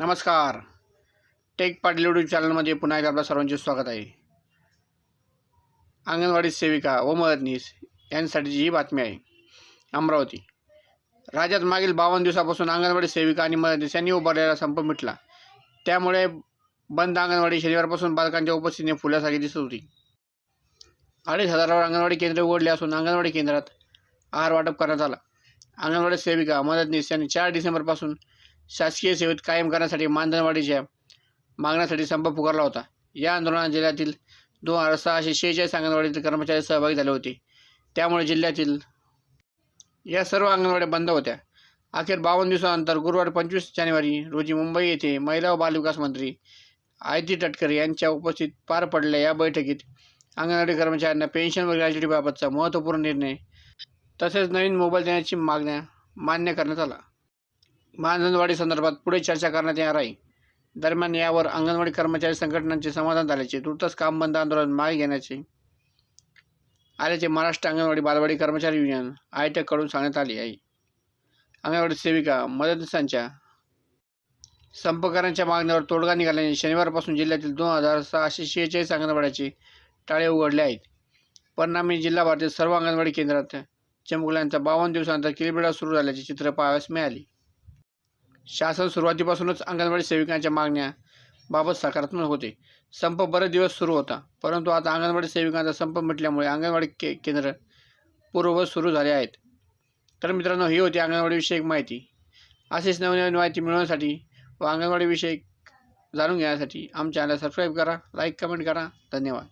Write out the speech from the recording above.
नमस्कार. Take Patil YouTube चॅनलमध्ये पुन्हा एकदा आपल्या सर्वांचे स्वागत आहे. अंगणवाडी सेविका व मदतनीस यांसाठीची ही बातमी आहे अमरावती. राज्यात मागील बावन्न दिवसापासून अंगणवाडी सेविका आणि मदतनीस यांनी उभारलेला संप मिटला. त्यामुळे बंद अंगणवाडी शनिवारपासून बालकांच्या उपस्थितीने फुल्यासारखी दिसत होती. अडीच हजारावर अंगणवाडी केंद्रे उघडली असून अंगणवाडी केंद्रात आहार वाटप करण्यात आला. अंगणवाडी सेविका मदतनीस यांनी चार डिसेंबरपासून शासकीय सेवेत कायम करण्यासाठी मानधनवाढीच्या मागण्यासाठी संप पुकारला होता. या आंदोलनात जिल्ह्यातील दोन हजार सहाशे शेहेचाळीस अंगणवाडीतील कर्मचारी सहभागी झाले होते. त्यामुळे जिल्ह्यातील या सर्व अंगणवाड्या बंद होत्या. अखेर बावन्न दिवसानंतर गुरुवार पंचवीस जानेवारी रोजी मुंबई येथे महिला व बालविकास मंत्री आयती तटकरे यांच्या उपस्थित पार पडलेल्या या बैठकीत अंगणवाडी कर्मचाऱ्यांना पेन्शन व ग्रॅज्युटीबाबतचा महत्त्वपूर्ण निर्णय तसेच नवीन मोबाईल देण्याची मागण्या मान्य करण्यात आला. महाअंगणवाडी संदर्भात पुढे चर्चा करण्यात येणार आहे. दरम्यान यावर अंगणवाडी कर्मचारी संघटनांचे समाधान झाल्याचे तूर्तच काम बंद आंदोलन मागे घेण्याचे आल्याचे महाराष्ट्र अंगणवाडी बालवाडी कर्मचारी युनियन आयटककडून सांगण्यात आले आहे. अंगणवाडी सेविका मदतनीसांच्या संपकरांच्या मागण्यावर तोडगा निघाल्याने शनिवारपासून जिल्ह्यातील दोन हजार सहाशे शेहेचाळीस अंगणवाड्याचे टाळे उघडले आहेत. परिणामी जिल्हा भारतीय सर्व अंगणवाडी केंद्रात चिमुकल्यांचा बावन्न दिवसानंतर किलबिडा सुरू झाल्याचे चित्र पाहावयास मिळाले. शासन सुरुवातीपासूनच अंगणवाडी सेविकांच्या मागण्या बाबत सकारात्मक होते. संप बरेच दिवस सुरू होता परंतु आता अंगणवाडी सेविकांचा संप म्हटल्यामुळे अंगणवाडी के केंद्र पूर्ववत सुरू झाले आहेत. तर मित्रांनो ही होती अंगणवाडीविषयक माहिती. अशीच नवनवीन माहिती मिळवण्यासाठी व अंगणवाडीविषयक जाणून घेण्यासाठी आमच्या चॅनल सबस्क्राईब करा लाईक कमेंट करा. धन्यवाद.